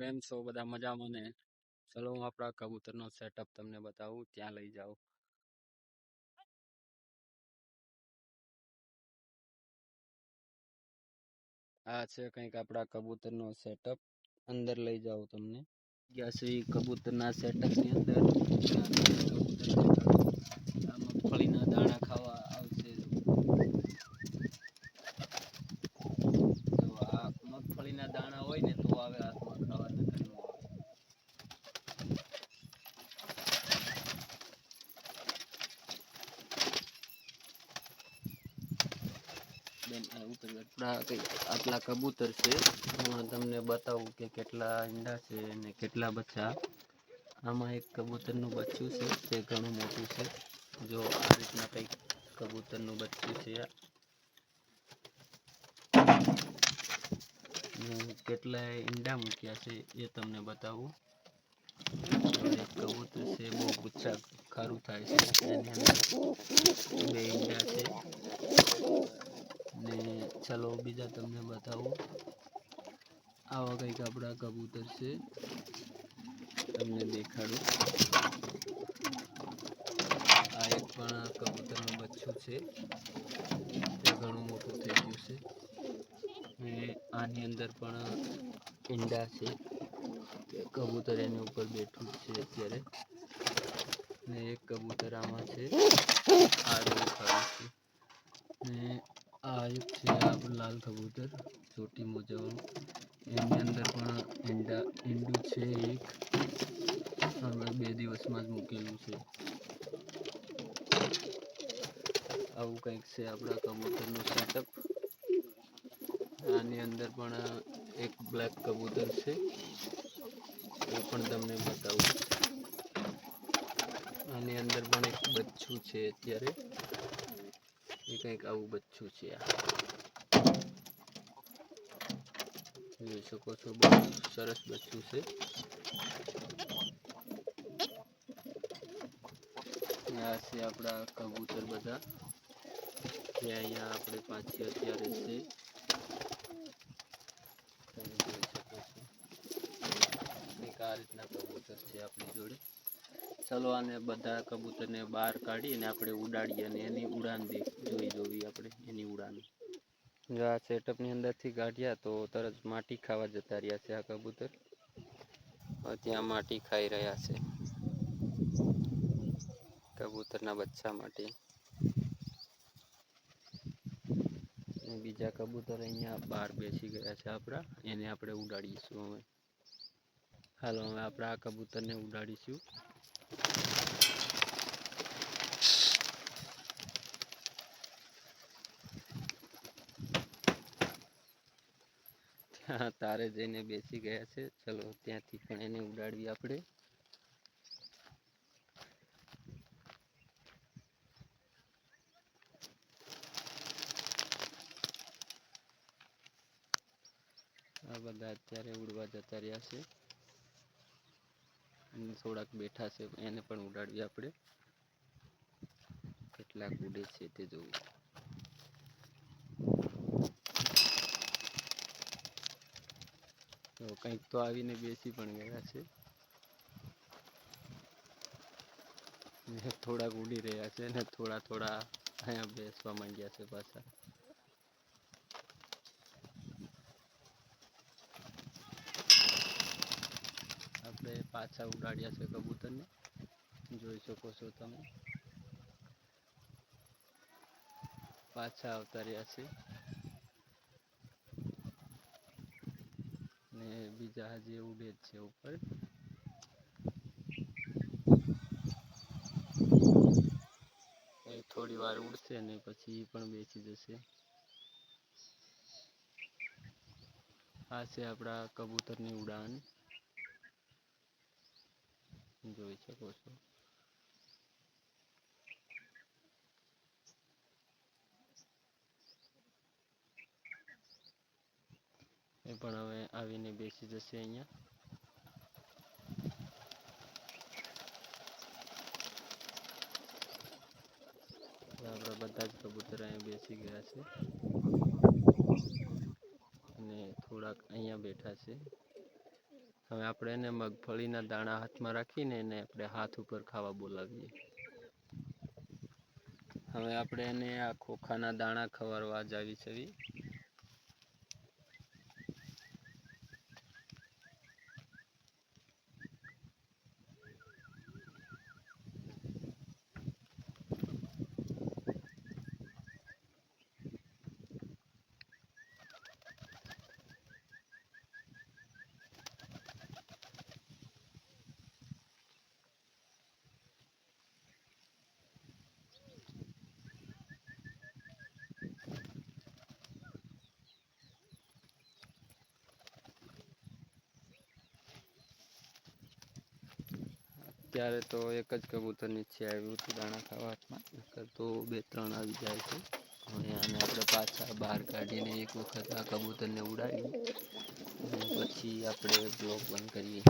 કેમ છો બધા મજામાં ને? ચલો હું આપણા કબૂતરનો સેટઅપ તમને બતાવું, ત્યાં લઈ જાઉં આ છે કંઈક આપણા કબૂતરનો સેટઅપ અંદર લઈ જાઉં તમને. ગયા છે ઈ કબૂતરના સેટઅપની અંદર આ મગફળીના દાણા ખાવા આવશે જો આ મગફળીના દાણા હોય ને તો આવે હાથમાં ખાવા નકર નો આવે બેન, આ ઉપર આપણા કંઈક આટલા કબૂતર છે. હું તમને બતાવું કે કેટલા ઈંડા છે અને કેટલા બચ્ચા. આમાં એક કબૂતરનું બચ્ચું છે તે ઘણું મોટું છે. જો આ રીતના કંઈક કબૂતરનું બચ્ચું છે. આ ને કેટલાય ઈંડા મૂક્યા છે એ તમને બતાવું. તો એક કબૂતર છે, બહુ ગુચ્છા ખારું થાય છે. એની અંદર બે ઈંડા છે. ને ચલો બીજા તમને બતાવું. આવા કંઈક આપણા કબૂતર છે. તમને દેખાડું. આ એક પણ કબૂતરનું બચ્ચું છે. તે ઘણું મોટું થઈ ગયું છે. ને આની અંદર પણ ઈંડા છે. કબૂતર એની ઉપર બેઠું છે અત્યારે. ને એક કબૂતર આમાં છે આ રહ્યું ખારું છે ને આ એક છે આ લાલ કબૂતર ચોટી મોજાવાનું એની અંદર પણ ઈંડા, ઈંડું છે એક. હવે બે દિવસમાં જ મૂકેલું છે. આવું કંઈક છે આપણા કબૂતરનું સેટઅપ આની અંદર પણ એક બ્લેક કબૂતર છે. એ પણ તમને બતાવું. આની અંદર પણ એક બચ્ચું છે અત્યારે. એ કંઈક આવું બચ્ચું છે આ. જોઈ શકો છો. બહુ સરસ બચ્ચું છે. આ છે આપણા કબૂતર બધા. જે અહીંયા આપણે પાછી અત્યારે છે. તમે રીતના કબૂતર છે આપણી જોડે. ચલો બધા કબૂતરને બહાર કાઢીને આપણે ઉડાડીએ અને એની ઉડાન જોઈ જોવી આપણે એની ઉડાન. જો આ સેટઅપની અંદરથી કાઢ્યા તો તરત માટી ખાવા જતા રહ્યા છે આ કબૂતર. ત્યાં માટી ખાઈ રહ્યા છે. કબૂતરના બચ્ચા માટે. બીજા કબૂતર અહીંયા બહાર બેસી ગયા છે આપણા. એને આપણે ઉડાડીશું હવે. હાલો, હવે આપણે આ કબૂતરને ઉડાડીશું. તારે જઈને બેસી ગયા છે. ચલો, ત્યાંથી પણ એને ઉડાડવી આપણે. આ બધા અત્યારે ઉડવા જતા રહ્યા છે. થોડાક બેઠા છે, એને પણ ઉડાડવી આપણે. કેટલાક ઉડે છે તે જોવું. તો કંઈક તો આવીને બેસી પણ ગયા છે. થોડાક ઉડી રહ્યા છે ને થોડા થોડા અહીંયા બેસવા માંડ્યા છે પાછા. આપણે પાછા ઉડાડ્યા છે કબૂતરને. જોઈ શકો છો તમે. પાછા આવતા છે. ને બીજા હજી ઉડે જ છે ઉપર. થોડી વાર ઉડશે ને પછી એ પણ બેસી જશે. આ છે આપણા કબૂતરની ઉડાન. જોઈ શકો છો. પણ હવે આવીને બેસી જશે અહીંયા. આપણા બધા જ કબૂતર અહીંયા બેસી ગયા છે. અને થોડાક અહીંયા બેઠા છે. હવે આપણે એને મગફળીના દાણા હાથમાં રાખીને એને આપણે હાથ ઉપર ખાવા બોલાવીએ. હવે આપણે એને આ ખોખાના દાણા ખવડાવવા જાવી છે અત્યારે તો એક જ કબૂતર નીચે આવ્યું હતું દાણા ખાવા હાથમાં નકર તો બે ત્રણ આવી જાય છે. હવે આને આપણે પાછા બહાર કાઢીને એક વખત આ કબૂતરને અને પછી આપણે બ્લોક બંધ કરીએ.